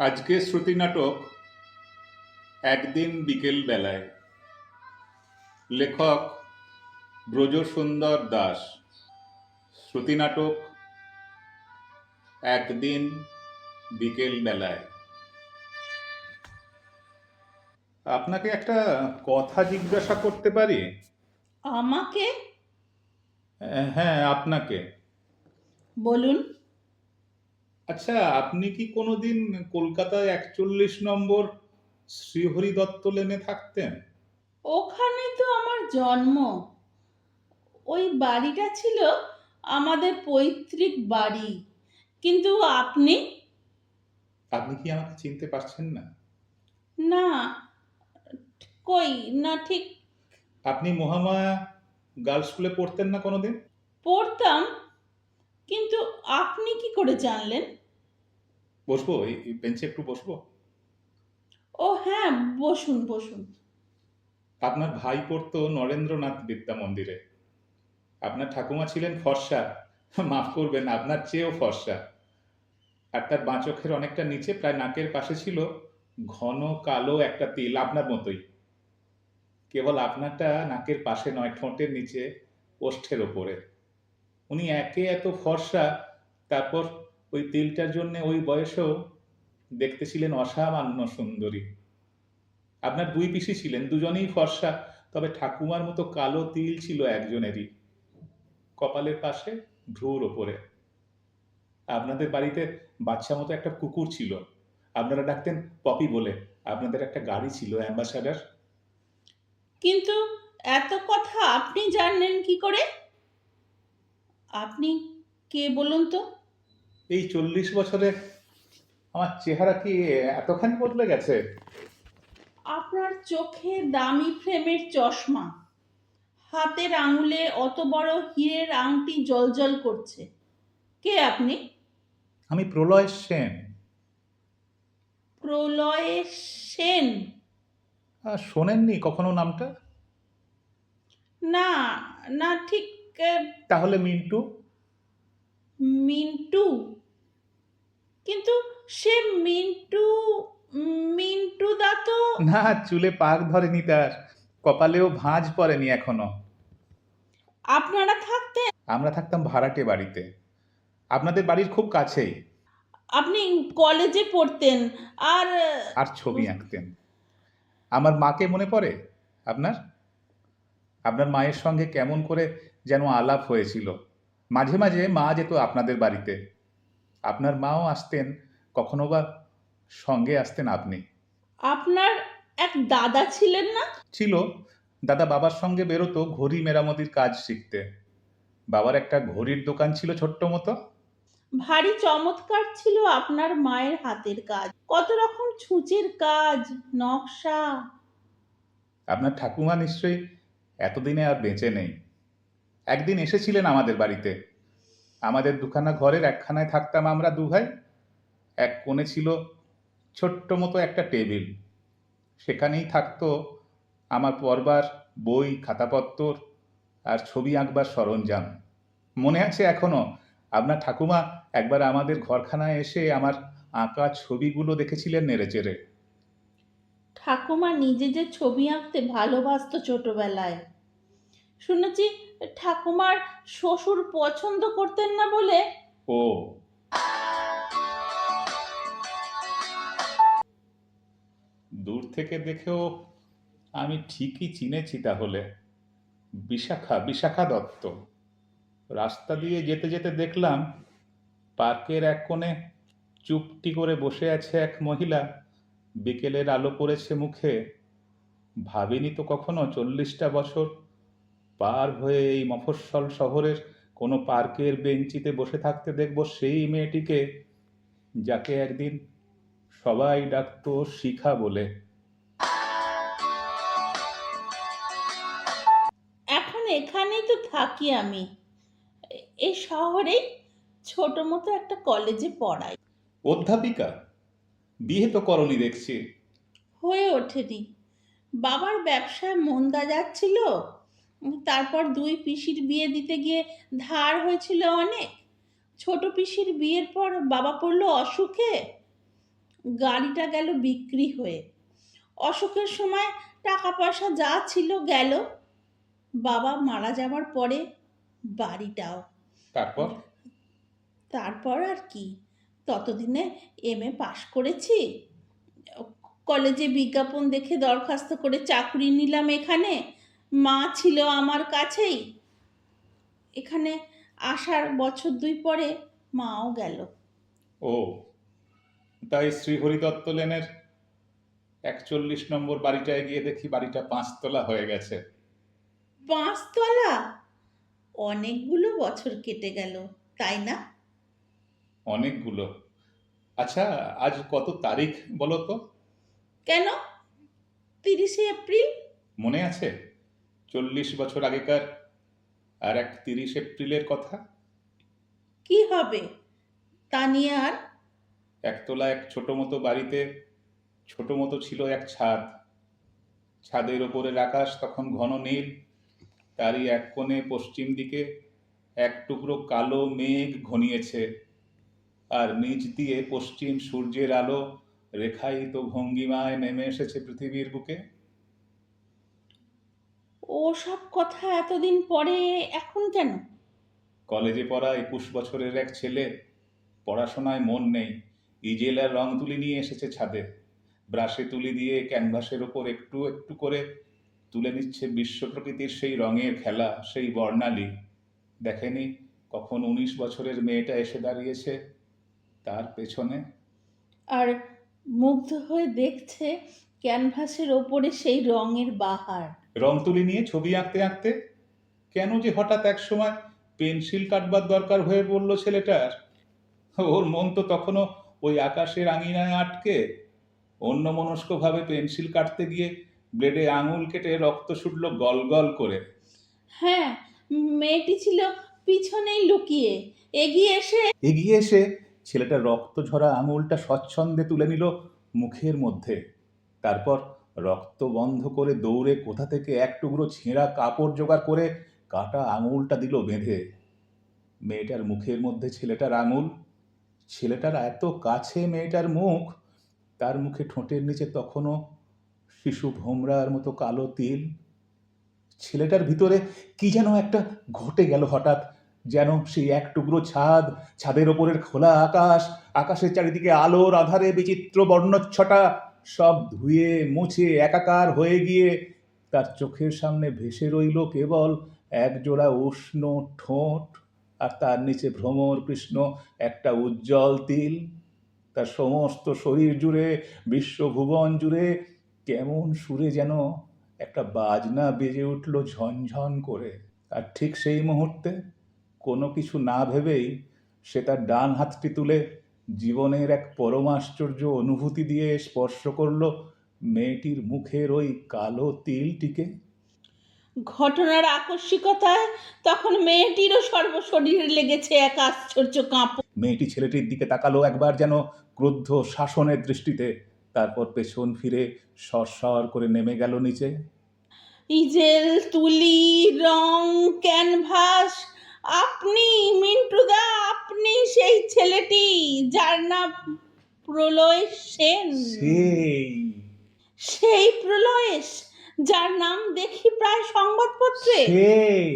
আজকে শ্রুতি নাটক একদিন বিকেল বেলায়। লেখক ব্রজসুন্দর দাস। শ্রুতি নাটক একদিন বিকেল বেলায়। আপনাকে একটা কথা জিজ্ঞাসা করতে পারি? আমাকে? হ্যাঁ আপনাকে। বলুন। আচ্ছা আপনি কি কোনোদিন কলকাতায় একচল্লিশ নম্বর শ্রীহরি দত্ত লেনে থাকতেন? ওখানে তো আমার জন্ম। ওই বাড়িটা ছিল আমাদের পৈতৃক বাড়ি। কিন্তু আপনি? আপনি কি আমাকে চিনতে পারছেন না? না কই? না ঠিক। আপনি মহামায়া গার্লস স্কুলে পড়তেন না কোনোদিন? পড়তাম কিন্তু আপনি কি করে জানলেন? বসবো? এই বেঞ্চে একটু বসবো? ও হ্যাঁ বসুন বসুন। আপনার ভাই পড়তো নরেন্দ্রনাথ বিদ্যা মন্দিরে। আপনার ঠাকুমা ছিলেন ফর্সা। মাফ করবেন আপনার চেয়েও ফর্সা। আর তার বাঁ চোখের অনেকটা নিচে প্রায় নাকের পাশে ছিল ঘন কালো একটা তিল আপনার মতোই। কেবল আপনারটা নাকের পাশে নয় ঠোঁটের নিচে ওষ্ঠের ওপরে। উনি একে এত ফর্সা তারপর ওই তিলটার জন্য ওই বয়সেও দেখতে ছিলেন অসামান্য সুন্দরী। আপনার দুই পিসি ছিলেন, দুজনেই ফর্সা, তবে ঠাকুমার মতো কালো তিল ছিল একজনেরই। কপালের পাশে ভ্রুর ওপরে। আপনাদের বাড়িতে বাচ্চা মতো একটা কুকুর ছিল। আপনারা ডাকতেন পপি বলে। আপনাদের একটা গাড়ি ছিল, অ্যাম্বাসাডার। কিন্তু এত কথা আপনি জানলেন কি করে? আপনি কে বলুন তো? এই চল্লিশ বছরে আমার চেহারা কি এতখানি বদলে গেছে? আপনার চোখে দামি ফ্রেমের চশমা। হাতের আঙুলে অত বড় হীরের আংটি জলজল করছে। কে আপনি? আমি প্রলয় সেন। প্রলয় সেন? শোনেননি কখনো নামটা? না না ঠিক তাহলে মিন্টু। মিন্টু? কিন্তু সে মিন্টু মিন্টু দা তো না চুলে পাক ধরেনি তার। কপালেও ভাঁজ পড়েনি এখনও। আপনারা থাকতে আমরা থাকতাম ভাড়াটে বাড়িতে। আপনাদের বাড়ির খুব কাছেই। আপনি কলেজে পড়তেন আর আর ছবি আঁকতেন। আমার মাকে মনে পড়ে? আপনার? আপনার মায়ের সঙ্গে কেমন করে যেন আলাপ হয়েছিল। মাঝে মাঝে মা যেত আপনাদের বাড়িতে। আপনার মাও আসতেন কখনো বা সঙ্গে আসতেন আপনি? আপনার এক দাদা ছিলেন না? ছিল। দাদা বাবার সঙ্গে বেরোতো ঘড়ি মেরামতির কাজ শিখতে। বাবার একটা ঘড়ির দোকান ছিল ছোট্ট মতো। ভারী চমৎকার ছিল আপনার মায়ের হাতের কাজ। কত রকম ছুঁচের কাজ নকশা। আপনার ঠাকুমা নিশ্চয়ই এতদিনে আর বেঁচে নেই। একদিন এসেছিলেন আমাদের বাড়িতে। আমাদের দুখানা ঘরের একখানায় থাকতাম আমরা দু ভাই এক কোণে ছিল ছোট্ট মতো একটা টেবিল। সেখানেই থাকতো আমার পড়বার বই, খাতাপত্তর আর ছবি আঁকবার সরঞ্জাম। মনে আছে এখনও? আপনার ঠাকুমা একবার আমাদের ঘরখানায় এসে আমার আঁকা ছবিগুলো দেখেছিলেন নেড়েচেড়ে। ঠাকুমা নিজে যে ছবি আঁকতে ভালোবাসতো ছোটবেলায়। শুনেছি ঠাকুমার শ্বশুর পছন্দ করতেন না বলে। ও। দূর থেকে দেখেও আমি ঠিকই চিনেছি তাহলে। বিশাখা বিশাখা দত্ত। রাস্তা দিয়ে যেতে যেতে দেখলাম পার্কের এক কোণে চুপটি করে বসে আছে এক মহিলা। বিকেলের আলো পড়েছে মুখে। ভাবিনি তো কখনো চল্লিশটা বছর পার হয়ে এই মফস্বল শহরের কোনো পার্কের বেঞ্চিতে বসে থাকতে দেখব সেই মেয়েটিকে যাকে একদিন সবাই ডাকতো শিখা বলে। এখন এখানেই তো থাকি আমি। এই শহরেই ছোট মতো একটা কলেজে পড়াই। অধ্যাপিকা বিয়ে তো করনি দেখছি। হয়ে ওঠেনি। বাবার ব্যবসায় মন্দা যাচ্ছিল। তারপর দুই পিসির বিয়ে দিতে গিয়ে ধার হয়েছিল অনেক। ছোট পিসির বিয়ের পর বাবা পড়ল অসুখে। গাড়িটা গেল বিক্রি হয়ে। অসুখের সময় টাকা পয়সা যা ছিল গেল। বাবা মারা যাওয়ার পরে বাড়িটাও। তারপর? তারপর আর কি? ততদিনে এম এ পাশ করেছি। কলেজে বিজ্ঞাপন দেখে দরখাস্ত করে চাকরি নিলাম এখানে। মা ছিল আমার কাছেই। এখানে আসার বছর দুই পরে মাও গেল। ও তাই শ্রীহরি দত্ত লেনের একচল্লিশ নম্বর বাড়িটায় গিয়ে দেখি বাড়িটা পাঁচতলা হয়ে গেছে। পাঁচতলা? অনেকগুলো বছর কেটে গেল তাই না? অনেকগুলো। আচ্ছা আজ কত তারিখ বলো তো? কেন? তিরিশে এপ্রিল? মনে আছে? চল্লিশ বছর আগেকার আর এক তিরিশ এপ্রিলের কথা। কি হবে? তা নিয়ে আর? একতলা এক ছোট মতো বাড়িতে ছোট মতো ছিল এক ছাদ। ছাদের ওপরের আকাশ তখন ঘন নীল। তারই এক কোণে পশ্চিম দিকে এক টুকরো কালো মেঘ ঘনিয়েছে। আর নিচ দিয়ে পশ্চিম সূর্যের আলো রেখায়িত ভঙ্গিমায় নেমে এসেছে পৃথিবীর বুকে। ওসব কথা এতদিন পরে এখন কেন? কলেজে পড়া একুশ বছরের এক ছেলে পড়াশোনায় মন নেই ইজেলার রং তুলি নিয়ে এসেছে ছাদে। ব্রাশে তুলি দিয়ে ক্যানভাসের ওপর একটু একটু করে তুলে নিচ্ছে বিশ্ব প্রকৃতির সেই রঙের খেলা সেই বর্ণালী। দেখেনি কখন উনিশ বছরের মেয়েটা এসে দাঁড়িয়েছে তার পেছনে? আর মুগ্ধ হয়ে দেখছে ক্যানভাসের ওপরে সেই রঙের বাহার। রং তুলি নিয়ে ছবি আঁকতে আঁকতে কেন যে হঠাৎ এক সময় পেন্সিল কাটবার দরকার হয়ে পড়ল ছেলেটার? ওর মন তো তখনও ওই আকাশের আঙিনায় আটকে। অন্য মনস্কভাবে পেন্সিল কাটতে গিয়ে ব্লেডে আঙুল কেটে রক্ত ছুটল গল গল করে। হ্যাঁ মেয়েটি ছিল পিছনেই লুকিয়ে। এগিয়ে এসে এগিয়ে এসে ছেলেটা রক্ত ঝরা আঙুলটা স্বচ্ছন্দে তুলে নিল মুখের মধ্যে। তারপর রক্ত বন্ধ করে দৌড়ে কোথা থেকে এক টুকরো ছেঁড়া কাপড় জোগাড় করে কাটা আঙুলটা দিল বেঁধে। মেয়েটার মুখের মধ্যে ছেলেটার আঙুল। ছেলেটার এত কাছে মেয়েটার মুখ, তার মুখে ঠোঁটের নিচে তখনও শিশু ভোমরার মতো কালো তিল। ছেলেটার ভিতরে কি যেন একটা ঘটে গেল হঠাৎ, যেন সেই এক টুকরো ছাদ, ছাদের ওপরের খোলা আকাশ, আকাশের চারিদিকে আলোর আধারে বিচিত্র বর্ণচ্ছটা। সব ধুয়ে মুছে একাকার হয়ে গিয়ে তার চোখের সামনে ভেসে রইল কেবল একজোড়া উষ্ণ ঠোঁট আর তার নিচে ভ্রমর কৃষ্ণ একটা উজ্জ্বল তিল। তার সমস্ত শরীর জুড়ে, বিশ্বভুবন জুড়ে কেমন সুরে যেন একটা বাজনা বেজে উঠল ঝনঝন করে। আর ঠিক সেই মুহূর্তে কোনো কিছু না ভেবেই সে তার ডান হাতটি তুলে জীবনের এক পরমাশ্চর্য অনুভূতি দিয়ে স্পর্শ করল মেয়েটির মুখের ওই কালো তিলটিকে। ঘটনার আকস্মিকতায় তখন মেয়েটিরও সর্বশরীরে লেগেছে এক আশ্চর্য কাঁপ মেয়েটি ছেলেটির দিকে তাকালো একবার যেন ক্রুদ্ধ শাসনের দৃষ্টিতে তারপর পেছন ফিরে সরসর করে নেমে গেল নিচে। ইজেল তুলি রং ক্যানভাস আপনি মিন্টুদা আপনি সেই ছেলেটি যার নাম প্রলয় সেন। সেই। সেই প্রলয়েশ যার নাম দেখি প্রায় সংবাদপত্রে। সেই।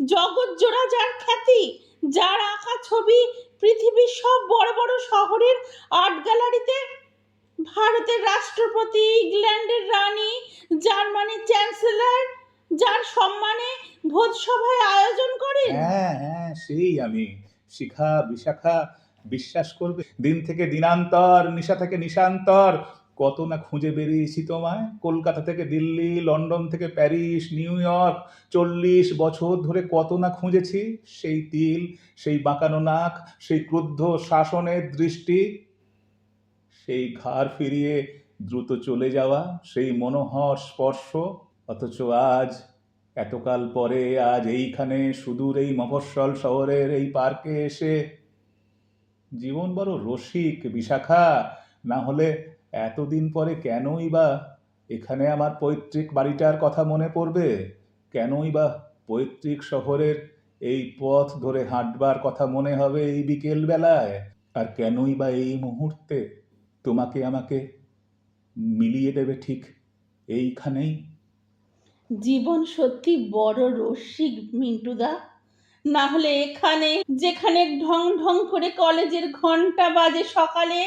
জগৎ জোড়া যার খ্যাতি যার আঁকা ছবি পৃথিবীর সব বড় বড় শহরের আর্ট গ্যালারিতে। ভারতের রাষ্ট্রপতি ইংল্যান্ডের রানী জার্মানির চ্যান্সেলর যার সম্মানে ভোজসভায় আয়োজন করেন? হ্যাঁ হ্যাঁ সেই আমি। শিখা, বিশাখা বিশ্বাস করবে। দিন থেকে দিনান্তর, নিশা থেকে নিশান্তর। কত না খুঁজে বেরিয়েছি তোমায়। কলকাতা থেকে দিল্লি, লন্ডন থেকে প্যারিস, নিউ ইয়র্ক। চল্লিশ বছর ধরে কত না খুঁজেছি। সেই তিল, সেই বাঁকানো নাক, সেই ক্রুদ্ধ শাসনের দৃষ্টি। সেই ঘাড় ফিরিয়ে দ্রুত চলে যাওয়া, সেই মনোহর স্পর্শ। অথচ আজ, এতকাল পরে আজ এইখানে সুদূর এই মফস্বল শহরের এই পার্কে এসে জীবন বড় রসিক, বিশাখা, না হলে এতদিন পরে কেনই বা এখানে আমার পৈতৃক বাড়িটার কথা মনে পড়বে? কেনই বা পৈতৃক শহরের এই পথ ধরে হাঁটবার কথা মনে হবে এই বিকেল বেলায় আর কেনই বা এই মুহূর্তে তোমাকে আমাকে মিলিয়ে দেবে ঠিক এইখানেই? জীবন সত্যি বড় রসিক, মিন্টুদা। না হলে এখানে, যেখানে ঢং ঢং করে কলেজের ঘণ্টা বাজে সকালে,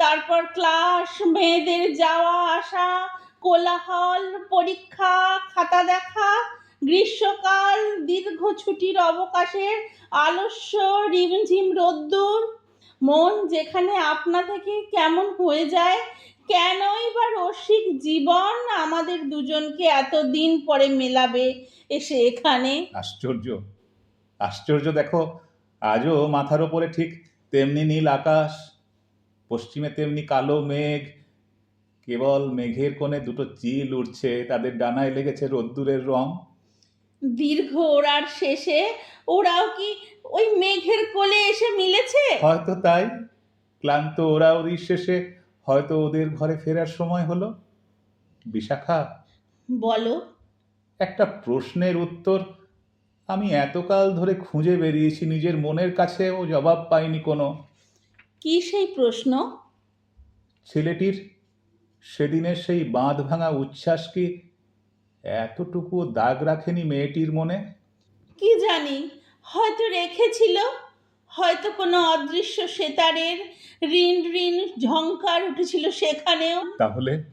তারপর ক্লাস, মেয়েদের যাওয়া, আসা, কোলাহল, পরীক্ষা, খাতা দেখা, গ্রীষ্মকাল, দীর্ঘ ছুটির অবকাশের আলস্য, রিমঝিম রোদ্দুর, মন যেখানে আপনা থেকে কেমন হয়ে যায় কেনই বা রসিক জীবন আমাদের দুজনকে এত দিন পরে মেলাবে এসে এখানে? আশ্চর্য। আশ্চর্য দেখো আজও মাথার ওপরে ঠিক তেমনি নীল আকাশ পশ্চিমে তেমনি কালো মেঘ কেবল মেঘের কোণে দুটো চিল উঠছে তাদের ডানায় লেগেছে রোদ্দুরের রং। দীর্ঘ ওড়ার শেষে ওরাও কি ওই মেঘের কোলে এসে মিলেছে? হয়তো তাই ক্লান্ত ওরাওরির শেষে হয়তো ওদের ঘরে ফেরার সময় হলো? বিশাখা? বলো। একটা প্রশ্নের উত্তর আমি এতকাল ধরে খুঁজে বেরিয়েছি নিজের মনের কাছেও জবাব পাইনি কোনো। কি সেই প্রশ্ন? ছেলেটির সেদিনের সেই বাঁধ ভাঙা উচ্ছ্বাস কি এতটুকু দাগ রাখেনি মেয়েটির মনে? কি জানি হয়তো রেখেছিল। হয়তো কোনো অদৃশ্য সেতারের ঋণ ঋণ ঝংকার উঠেছিল সেখানেও। তাহলে?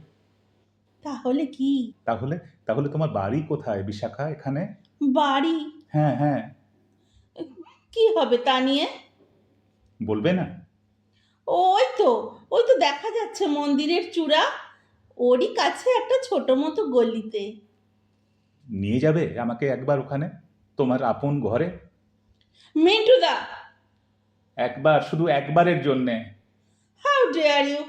তাহলে কি? তাহলে? তাহলে তোমার বাড়ি কোথায় বিশাখা এখানে? বাড়ি? হ্যাঁ হ্যাঁ। কি হবে তা নিয়ে? বলবে না। ওই তো ওই তো দেখা যাচ্ছে মন্দিরের চূড়া। ওরই কাছে একটা ছোট মতো গলিতে। নিয়ে যাবে আমাকে একবার ওখানে? তোমার আপন ঘরে? মিন্টুদা একবার শুধু একবারের জন্যে। হাউ ডেয়ার ইউ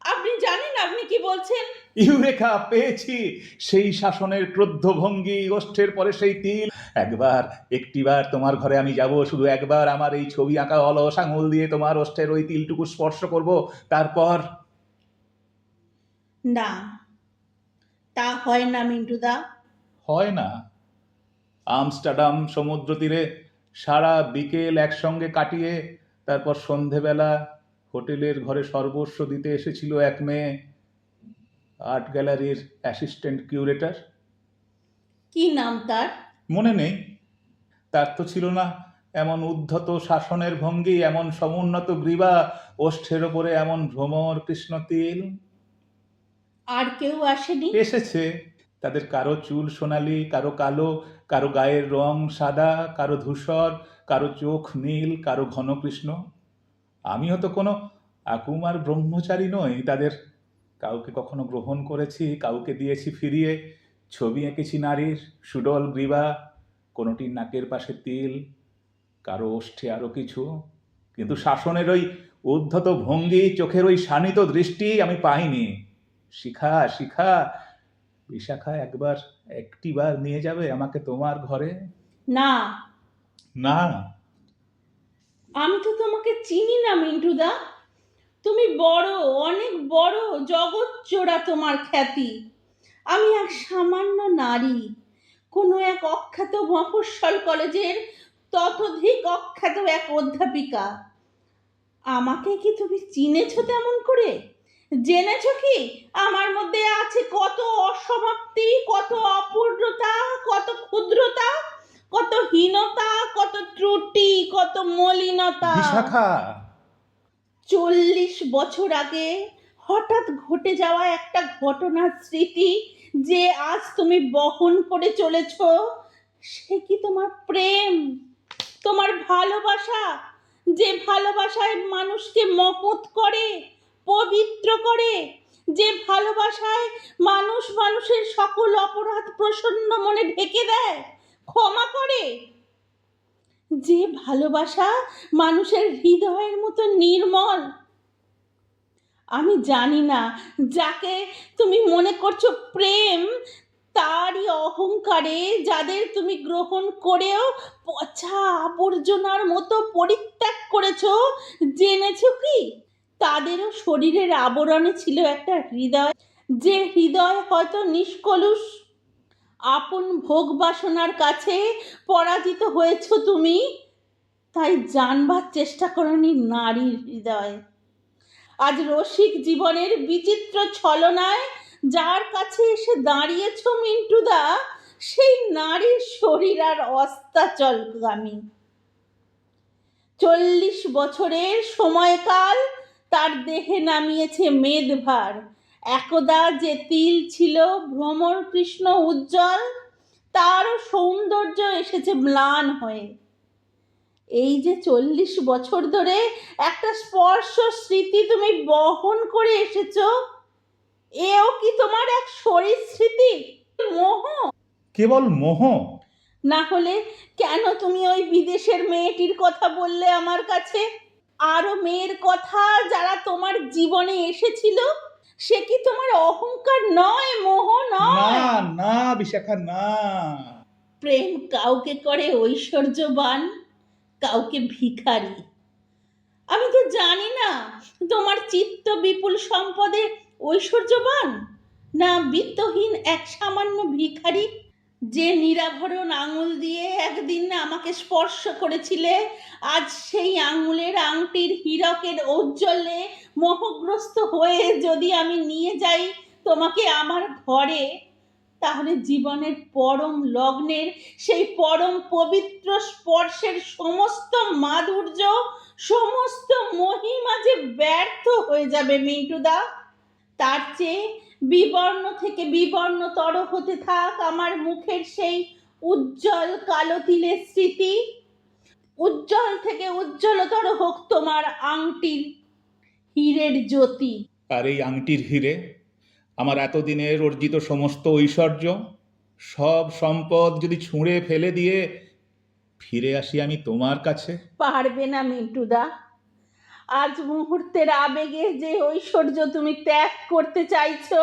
আপনি জানেন আপনি কি বলছেন? ইউরেকা পেয়েছি সেই শাসনের ক্রোদ্ধ ভঙ্গি ওষ্ঠের পরে সেই তিল। একবার একটিবার তোমার ঘরে আমি যাব শুধু একবার আমার এই ছবি আঁকা অলস আঙুল দিয়ে তোমার ওষ্ঠের ওই তিলটুকু স্পর্শ করব তারপর? না। তা হয় না মিন্টুদা। হয় না। আমস্টারডাম সমুদ্র তীরে সারা বিকেল একসঙ্গে কাটিয়ে তারপর সন্ধেবেলা হোটেলের ঘরে সর্বস্ব দিতে এসেছিল এক মেয়ে আর্ট গ্যালারির অ্যাসিস্ট্যান্ট কিউরেটার। কি নাম তার? মনে নেই। তার তো ছিল না। এমন উদ্ধত শাসনের ভঙ্গি এমন সমুন্নত গ্রীবা ওষ্ঠের ওপরে এমন ভ্রমর কৃষ্ণ তিল। আর কেউ আসেনি? এসেছে। তাদের কারও চুল সোনালি, কারও কালো, কারও গায়ের রং সাদা, কারও ধূসর, কারও চোখ নীল, কারও ঘন কৃষ্ণ। আমিও তো কোনো আকুমার ব্রহ্মচারী নই, তাদের কাউকে কখনো গ্রহণ করেছি, কাউকে দিয়েছি ফিরিয়ে। ছবি এঁকেছি নারীর, সুডল গ্রীবা, কোনোটির নাকের পাশে তিল, কারও ওষ্ঠে আরও কিছু। কিন্তু শাসনের ওই উদ্ধত ভঙ্গি, চোখের ওই শানিত দৃষ্টি আমি পাইনি। শিখা শিখা বিশাখা একবার একটিবার নিয়ে যাবে আমাকে তোমার ঘরে? না। না। আমি তো তোমাকে চিনি না মিন্টুদা। তুমি বড় অনেক বড় জগৎ চোরা তোমার খ্যাতি। আমি এক সামান্য নারী। কোনো এক অখ্যাত মফস্বল কলেজের ততোধিক অখ্যাত এক অধ্যাপিকা। আমাকে কি তুমি চিনেছো তেমন করে? জেনেছো কি? আমার মধ্যে আছে কত অসমাপ্তি কত অপূর্ণতা কত ক্ষুদ্রতা কত হীনতা কত ত্রুটি কত মলিনতা। বিশাখা! চল্লিশ বছর আগে হঠাৎ ঘটে যাওয়া একটা ঘটনার স্মৃতি যে আজ তুমি বহন করে চলেছ সে কি তোমার প্রেম তোমার ভালোবাসা? যে ভালোবাসায় মানুষকে মহৎ করে পবিত্র করে, যে ভালোবাসায় মানুষ মানুষের সকল অপরাধ প্রসন্ন মনে ঢেকে দেয়, ক্ষমা করে। যে ভালোবাসা মানুষের হৃদয়ের মতো নির্মল। আমি জানি না যাকে তুমি মনে করছ প্রেম, তারই অহংকারে যাদের তুমি গ্রহণ করেও পচা আবর্জনার মতো পরিত্যাগ করেছ, জেনেছো কি? তাদেরও শরীরের আবরণে ছিল একটা হৃদয়। যে হৃদয় হয়তো নিষ্কলুষ, আপন ভোগ বাসনার কাছে পরাজিত হয়েছ তুমি, তাই জানবার চেষ্টা করনি নারীর হৃদয়। আজ রসিক জীবনের বিচিত্র ছলনায় যার কাছে এসে দাঁড়িয়েছ মিন্টুদা, সেই নারীর শরীর আর অস্তাচলগামী। চল্লিশ বছরের সময়কাল তার দেহে নামিয়েছে মেদভার। একদা যে তিল ছিল ভ্রমর কৃষ্ণ উজ্জ্বল তারও সৌন্দর্য এসেছে ম্লান হয়ে। এই যে চল্লিশ বছর ধরে একটা স্পর্শ স্মৃতি তুমি বহন করে এসেছ এও কি তোমার এক শরীর স্মৃতি? মোহ? কেবল মোহ? না হলে কেন তুমি ওই বিদেশের মেয়েটির কথা বললে আমার কাছে? আরও মেয়ের কথা যারা তোমার জীবনে এসেছিল সে কি তোমার অহংকার নয় মোহ নয়? না না বিশাখা না। প্রেম কাউকে করে ঐশ্বর্যবান কাউকে ভিখারি। আমি তো জানি না তোমার চিত্ত বিপুল সম্পদে ঐশ্বর্যবান না বিত্তহীন এক সামান্য ভিখারি? যে নিরাভরণ আঙুল দিয়ে একদিন আমাকে স্পর্শ করেছিলে, আজ সেই আঙুলের আংটির হীরকের ঔজ্জ্বল্যে মোহগ্রস্ত হয়ে যদি আমি নিয়ে যাই তোমাকে আমার ঘরে, তাহলে জীবনের পরম লগ্নের, সেই পরম পবিত্র স্পর্শের সমস্ত মাধুর্য, সমস্ত মহিমা যে ব্যর্থ হয়ে যাবে মিন্টুদা। তার চেয়ে বিবর্ণ থেকে বিবর্ণতর হতে থাক আমার মুখের সেই উজ্জ্বল কালো তিলের স্মৃতি। উজ্জ্বল থেকে উজ্জ্বলতর হোক তোমার আংটির হীরের জ্যোতি। আর এই আংটির হিরে আমার এতদিনের অর্জিত সমস্ত ঐশ্বর্য সব সম্পদ যদি ছুঁড়ে ফেলে দিয়ে ফিরে আসি আমি তোমার কাছে। পারবে না মিন্টুদা। আজ মুহূর্তের আবেগে যে ঐশ্বর্য তুমি ত্যাগ করতে চাইছো,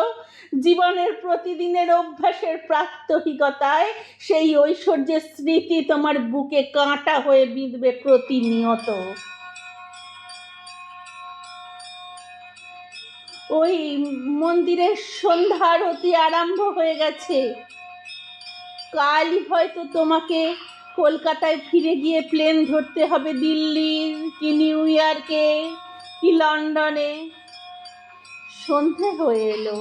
জীবনের প্রতিদিনের অভ্যাসের প্রাত্যহিকতায় সেই ঐশ্বর্যের স্মৃতি তোমার বুকে কাঁটা হয়ে বিঁধবে প্রতিনিয়ত। ওই মন্দিরের সন্ধ্যা আরতি আরম্ভ হয়ে গেছে। কালই হয়তো তোমাকে কলকাতায় ফিরে গিয়ে প্লেন ধরতে হবে দিল্লির, কি নিউ ইয়র্কে কি লন্ডনে সন্ধে হয়ে এলো।